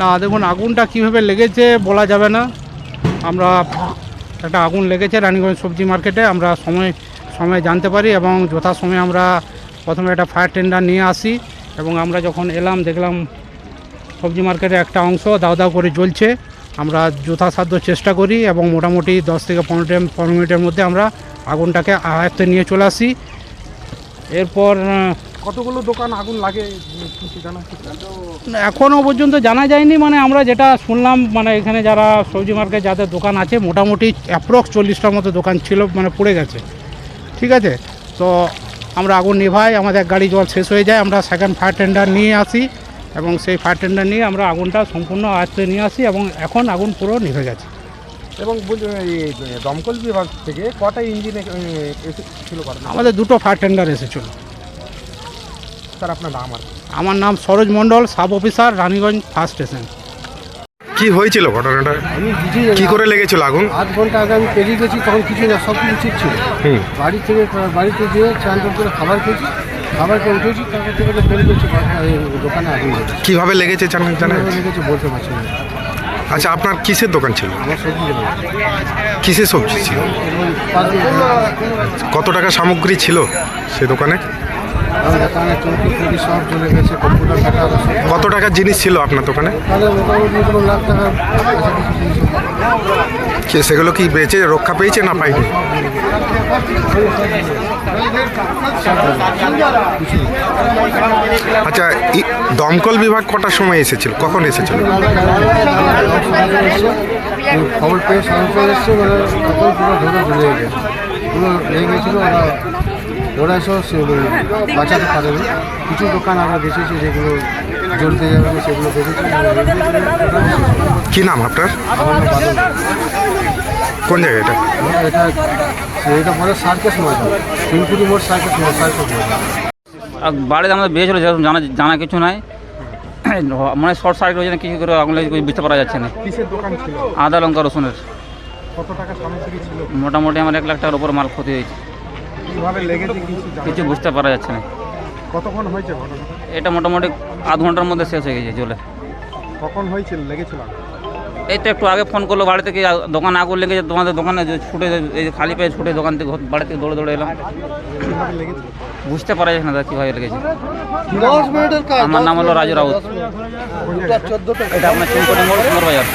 না, দেখুন, আগুনটা কীভাবে লেগেছে বলা যাবে না। আমরা একটা আগুন লেগেছে রানীগঞ্জ সবজি মার্কেটে, আমরা সময় সময় জানতে পারি এবং যথাসময়ে আমরা প্রথমে একটা ফায়ার টেন্ডার নিয়ে আসি এবং আমরা যখন এলাম, দেখলাম সবজি মার্কেটে একটা অংশ দাও দাও করে জ্বলছে। আমরা যথাসাধ্য চেষ্টা করি এবং মোটামুটি দশ থেকে পনেরো পনেরো মিনিটের মধ্যে আমরা আগুনটাকে আয়ত্তে নিয়ে চলে আসি। এরপর কতগুলো দোকান আগুন লাগে? এখনও পর্যন্ত জানা যায়নি মানে আমরা যেটা শুনলাম মানে এখানে যারা সবজি মার্কেট যাদের দোকান আছে মোটামুটি অ্যাপ্রক্স চল্লিশটার মতো দোকান ছিল মানে পড়ে গেছে। ঠিক আছে? তো আমরা আগুন নিভাই আমাদের গাড়ি জল শেষ হয়ে যায় আমরা সেকেন্ড ফায়ার টেন্ডার নিয়ে আসি। এবং সেই ফায়ার টেন্ডার নিয়ে আমরা আগুনটা সম্পূর্ণ আয়ত্তে নিয়ে আসি এবং এখন আগুন পুরো নিভে গেছে। এবং দমকল বিভাগ থেকে কটা ইঞ্জিন ছিল আমাদের দুটো ফায়ার টেন্ডার এসেছিল। স্যার আপনার নাম আর? আমার নাম Saroj Mondal sub officer Raniganj first station কি হয়েছিল ঘটনাটা? আমি কিছুই কি করে লেগেছিল আগুন? আধ ঘণ্টা আগে আমি পেরিয়ে গেছি তখন কিছুই না সব কিছু ঠিক ছিল। বাড়ি থেকে বাড়িতে গিয়ে চান করে খাবার খেয়েছি। খাবার উঠেছি তারপর থেকে তো বেরিয়ে দোকানে আগুন লেগেছে। কীভাবে লেগেছে জানেন জানেন? লেগেছে বলতে পারছি না। আচ্ছা আপনার কিসের দোকান ছিল? কিসের সবজি ছিল? কত টাকা সামগ্রী ছিল সে দোকানে? কত টাকার জিনিস ছিল আপনার দোকানে? সেগুলো কি বেঁচে রক্ষা পেয়েছে না পাইনি? আচ্ছা দমকল বিভাগ কটার সময় এসেছিল? কখন এসেছিল? খবর পেয়ে সংস্থা এসছে পুরো ধরে ধরে গেছে। পুরো লেগে গেছিল ওরা ওরা এসব সে- বাঁচাতে পারেনি। কিছু দোকান আমরা দেখেছি যেগুলো জ্বলতে যাবে সেগুলো দেখেছি। কি নাম আপনার? আমার নাম বাদল। কোন জায়গা এটা? এটা এটা পরে সার্কেস ময়দান। তিনপুরি মোড় সার্কেস মোড় সার্কেস ময়দান। আর বাড়িতে আমাদের বিয়ে ছিল যেরকম জানা জানা কিছু নাই। মানে শর্ট সার্কিট হয়েছে না কিছু করে আগুন লেগেছে কিছু বুঝতে পারা যাচ্ছে না। কিসের দোকান ছিল? আদা লঙ্কা রসুনের। কত টাকা সামগ্রী ছিল? মোটামুটি আমার এক লাখ টাকার উপর মাল ক্ষতি হয়েছে। কীভাবে লেগেছে কিছু কিছু বুঝতে পারা যাচ্ছে না। কতক্ষণ হয়েছে এটা মোটামুটি আধ ঘণ্টার মধ্যে শেষ হয়ে গেছে চলে কখন হয়েছিল? লেগেছিল? এই তো একটু আগে ফোন করল বাড়ি থেকে দোকান আগুন লেগে যে তোমাদের দোকানে ছুটে এই যে খালি পেয়ে ছুটে দোকান থেকে বাড়ি থেকে দৌড়ে দৌড়ে এলাম। বুঝতে পারা যায় না দাদা কীভাবে লেগেছে। আমার নাম হলো রাজু রাউত। এটা আপনার চিন্তা মোড় বাজার।